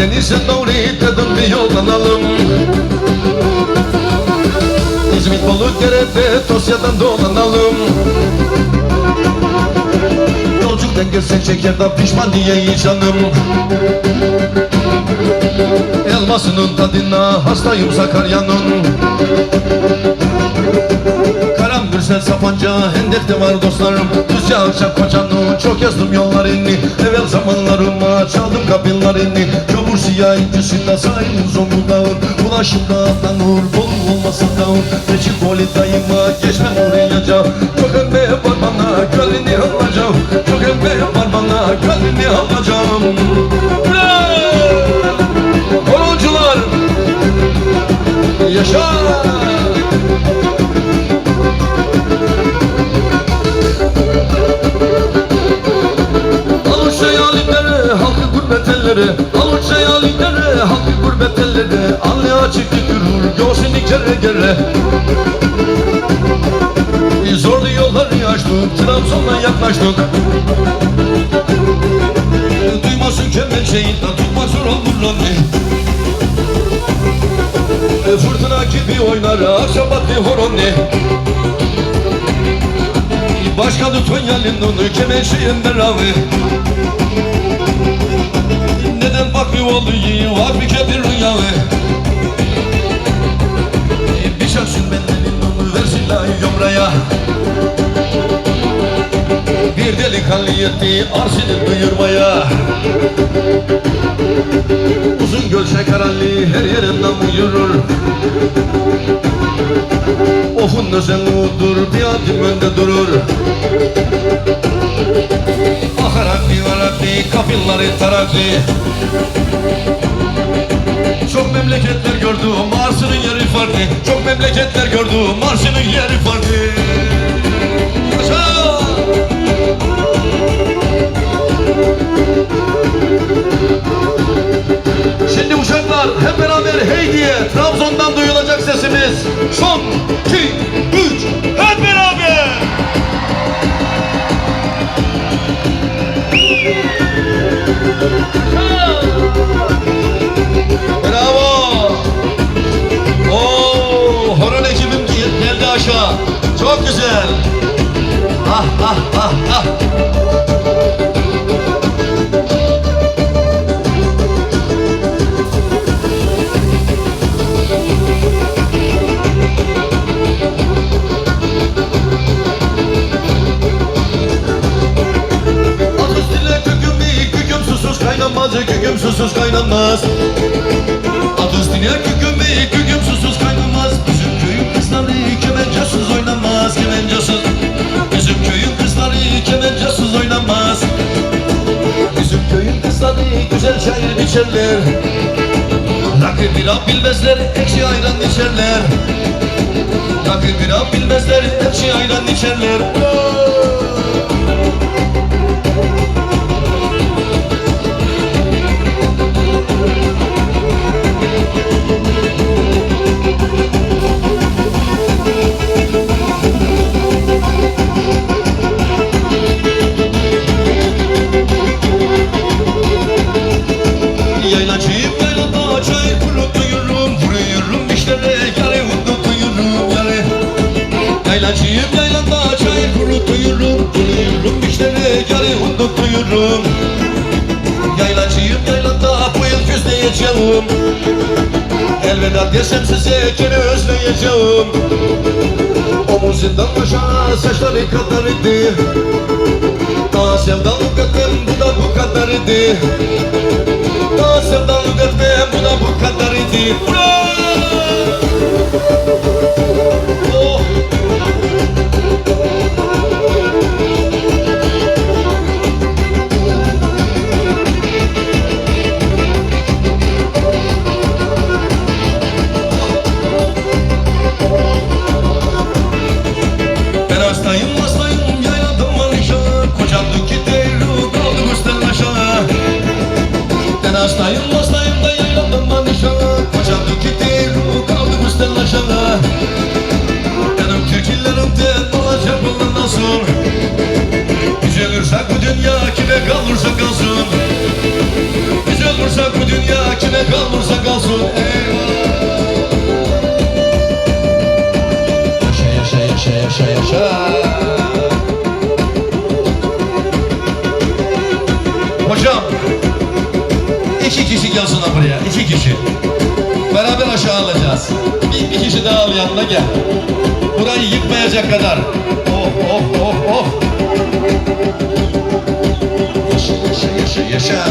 Denize doğru dedim bir yollanalım İzmit Balıkdere'de Tosya'dan dolanalım. Yolcuk dengesi çeker pişman diye canım Elmasının tadına hastayım Sakarya'nın Gürsel Sapanca Hendek'te var dostlarım. Düzce Akçak Koçanlı Çok yazdım yollarını. Evvel zamanlarıma çaldım kapınlarını Kömür siyah incisinden sayın Zonguldak'ın Ulaşımda atlanır Bolu olmasa dağın Reçil Poli dayıma Geçmem uğrayacağım Çok embe var bana Gönlünü alacağım. Çok embe var bana Gönlünü alacağım. Horoncular Yaşa göğsünü kere kere Zorlu yolları açtık, Trabzon'a yaklaştık. Duymasın kemençeyinden tutmak zor olur lan. Ne Fırtına gibi oynar akşabatlı horon ne? Başka Tonya'nın onu kemençeyin beraber Neden bakmıyor oluyor var bir kebir rüya Şansın benden onu versinler yomraya Bir delikanlı yetti arsını duyurmaya. Uzun göl şekeralli her yerinden yürür Ofun da sen udur bir adım önde durur. Akarakli varakli kapilları tarakli Çok memleketler gördüm Mars'ın yeri farklı Çok memleketler gördüm Mars'ın yeri farklı! Şimdi uşaklar hep beraber hey diye Trabzon'dan duyulacak sesimiz. Son, iki, biçerler Rakı bira bilmezler ekşi ayran içerler. Rakı bira bilmezler ekşi ayran içerler Yaylacıyım yaylada çay kurutuyurum Vuruyorum işlere yarı unutuyurum Yaylacıyım yaylada bu yıl küsleyeceğim Elveda desem size gene özleyeceğim. Omuzundan aşağı saçları kadarıydı Daha sevdalık öpem bu da bu kadarıydı daha sevdalık etmem bu da bu kadar idi Oh! İki kişi gelsin buraya iki kişi. Beraber aşağı alacağız. Bir, bir kişi daha al yanına gel. Burayı yıkmayacak kadar. Oh oh oh oh. Yaşa yaşa yaşa yaşa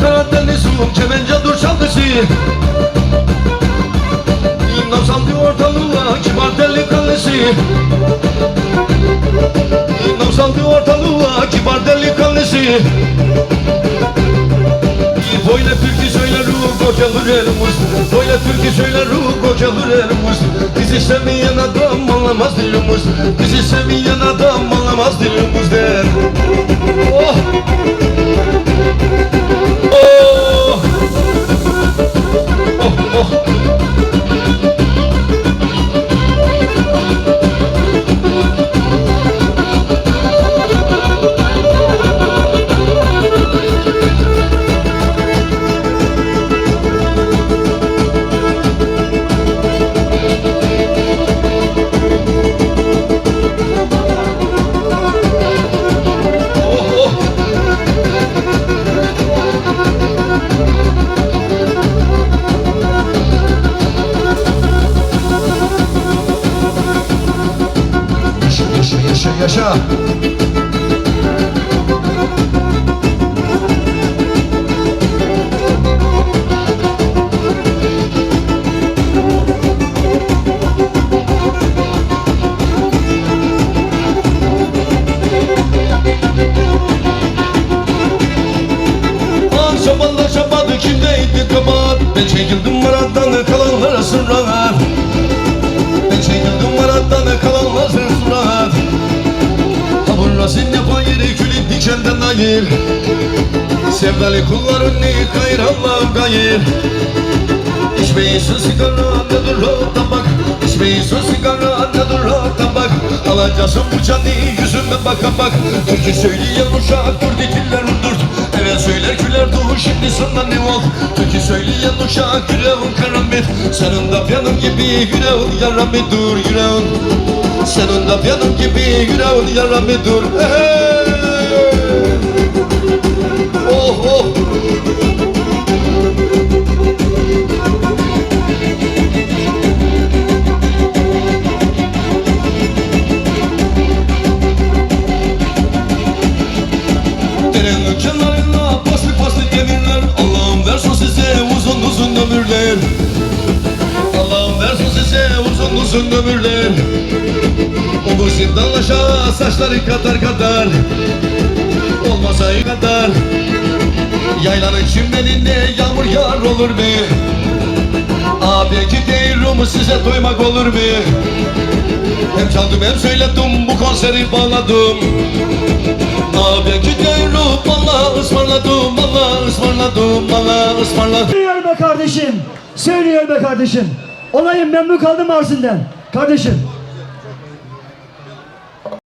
Karadeniz'im kemençe dur çalgısı. İmdam saldı ortalığa kibar delikanlısı. İmdam saldı ortalığa kibar delikanlısı. Böyle türkü söyler ruh kocalı elimiz Böyle türkü söyler ruh kocalı elimiz Bizi sevmeyen adam anlamaz dilimiz. Bizi sevmeyen adam anlamaz dilimiz der! Oh! Yaşa yaşa Akşamanlar şabadı kimdeydi kabahat? Ben çekildim marattan Ayır Sevdalı kulların ne kayır Allah'ım gayır. İçmeyisin sigara ne dur o tabak İçmeyisin sigara ne dur o tabak Alacaksın bu canı yüzüme baka bak. Türkü söyleyen uşak dur dikiller dur Evet söyler güler dur şimdi sana ne ol Türkü söyleyen uşak yüreğin karanlık Senin de benim gibi yüreğin yaramı dur yüreğin Senin de benim gibi yüreğin yaramı dur. Hey! Derenin kenarına paslı paslı demirler Allah'ım versin size uzun uzun ömürler. Allah'ım versin size uzun uzun ömürler. O bu zindanlaşa saçları kadar kadar. Olmasa iyi kadar. Yaylanın çimlerinde yağmur yağar olur mu? Abi gidiyorum size doymak olur mu? Hem çaldım hem söyledim bu konseri bağladım Abi gidiyorum valla ısmarladım valla ısmarladım valla ısmarladım Söylüyor be kardeşim. Söylüyor be kardeşim. Olayım memnun kaldım Arsin'den. Kardeşim